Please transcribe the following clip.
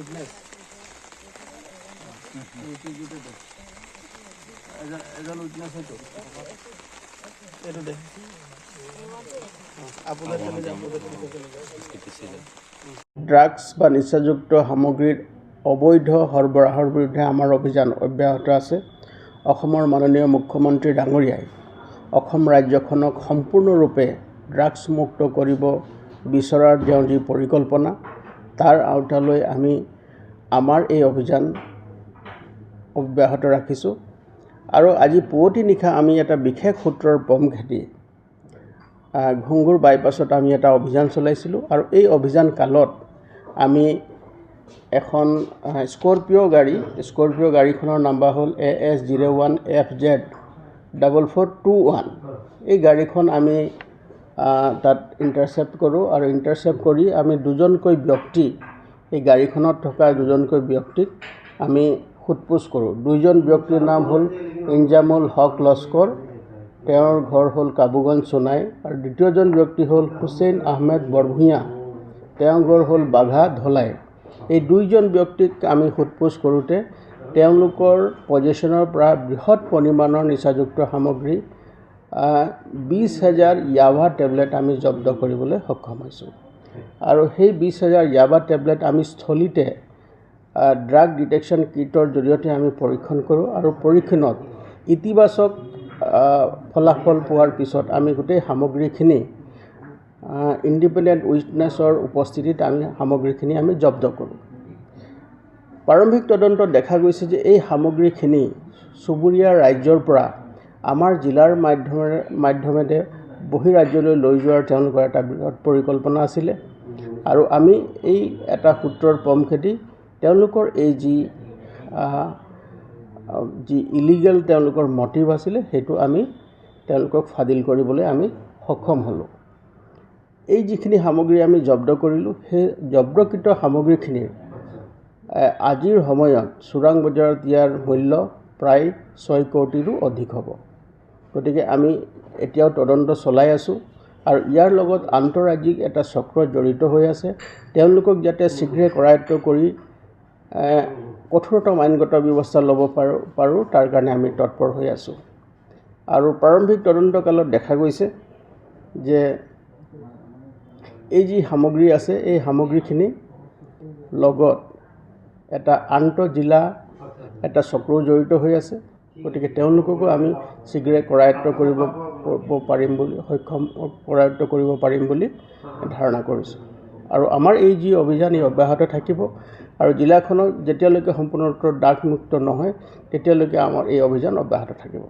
উঠলে। ড্ৰাগছ বা নিচাযুক্ত সামগ্ৰীৰ অবৈধ সৰবৰাহৰ বিৰুদ্ধে আমাৰ অভিযান অব্যাহত আছে। অসমৰ মাননীয় মুখ্যমন্ত্ৰী ডাঙৰীয়াই অসম ৰাজ্যখনক সম্পূৰ্ণৰূপে ড্ৰাগছ মুক্ত কৰিব বিচৰাৰ তেওঁ যি পৰিকল্পনা, তাৰ আওতালৈ আমি আমাৰ এই অভিযান অব্যাহত ৰাখিছোঁ। আৰু আজি পুৱতি নিশা আমি এটা বিশেষ সূত্ৰৰ পম খেদি ঘুংগুৰ বাইপাছত আমি এটা অভিযান চলাইছিলোঁ। আৰু এই অভিযান কালত আমি এখন স্কৰপিঅ' গাড়ী, স্কৰপিঅ' গাড়ীখনৰ নাম্বাৰ হ'ল A S zero' one F Z. Double four two one এই গাড়ীখন আমি তাত ইণ্টাৰচেপ্ট কৰোঁ আৰু ইণ্টাৰচেপ্ট কৰি আমি দুজনকৈ ব্যক্তি এই গাড়ীখনত থকা দুজনকৈ ব্যক্তিক আমি সোধপোছ কৰোঁ। দুইজন ব্যক্তিৰ নাম হ'ল ইনজামুল হক লস্কৰ তেওঁৰ ঘৰ হ'ল কাবুগঞ্জ সোণাই আৰু দ্বিতীয়জন ব্যক্তি হ'ল হুছেইন আহমেদ বৰভূঞা তেওঁৰ ঘৰ হ'ল বাঘা ধলাই। এই দুইজন ব্যক্তিক আমি সোধপোছ কৰোঁতে তেওঁলোকৰ পজিশ্যনৰ পৰা বৃহৎ পৰিমাণৰ নিচাযুক্ত সামগ্ৰী বিছ হাজাৰ য়াভা টেবলেট আমি জব্দ কৰিবলৈ সক্ষম হৈছোঁ। আৰু সেই বিছ হাজাৰ য়াভা টেবলেট আমি স্থলীতে ড্ৰাগ ডিটেকশ্যন কিটৰ জৰিয়তে আমি পৰীক্ষণ কৰোঁ আৰু পৰীক্ষণত ইতিবাচক ফলাফল পোৱাৰ পিছত আমি গোটেই সামগ্ৰীখিনি ইণ্ডিপেণ্ডেণ্ট উইটনেছৰ উপস্থিতিত আমি সামগ্ৰীখিনি আমি জব্দ কৰোঁ। প্ৰাৰম্ভিক তদন্তত দেখা গৈছে যে এই সামগ্ৰীখিনি চুবুৰীয়া ৰাজ্যৰ পৰা আমাৰ জিলাৰ মাধ্যমেৰে মাধ্যমেৰে বহিৰাজ্যলৈ লৈ যোৱাৰ তেওঁলোকৰ এটা বৃহৎ পৰিকল্পনা আছিলে। আৰু আমি এই এটা সূত্ৰৰ পম খেদি তেওঁলোকৰ এই যি যি ইলিগেল তেওঁলোকৰ মটিভ আছিলে সেইটো আমি তেওঁলোকক ফাদিল কৰিবলৈ আমি সক্ষম হ'লোঁ। এই যিখিনি সামগ্ৰী আমি জব্দ কৰিলোঁ সেই জব্দকৃত সামগ্ৰীখিনিৰ আজিৰ সময়ত চোৰাং বজাৰত ইয়াৰ মূল্য প্ৰায় ছয় কোটিৰো অধিক হ'ব। গতিকে আমি এতিয়াও তদন্ত চলাই আছোঁ আৰু ইয়াৰ লগত আন্তঃৰাজ্যিক এটা চক্ৰ জড়িত হৈ আছে। তেওঁলোকক যাতে শীঘ্ৰে কৰায়ত্ব কৰি কঠোৰতম আইনগত ব্যৱস্থা ল'ব পাৰোঁ পাৰোঁ তাৰ কাৰণে আমি তৎপৰ হৈ আছোঁ। আৰু প্ৰাৰম্ভিক তদন্তকালত দেখা গৈছে যে এই যি সামগ্ৰী আছে এই সামগ্ৰীখিনি লগত এটা আন্তঃজিলা এটা চক্ৰও জড়িত হৈ আছে। গতিকে তেওঁলোককো আমি শীঘ্ৰে কৰায়ত্ব কৰিব পাৰিম বুলি সক্ষম কৰায়ত্ব কৰিব পাৰিম বুলি ধাৰণা কৰিছোঁ। আৰু আমাৰ এই যি অভিযান এই অব্যাহত থাকিব আৰু জিলাখনক যেতিয়ালৈকে সম্পূৰ্ণৰূপে ড্ৰাগমুক্ত নহয় তেতিয়ালৈকে আমাৰ এই অভিযান অব্যাহত থাকিব।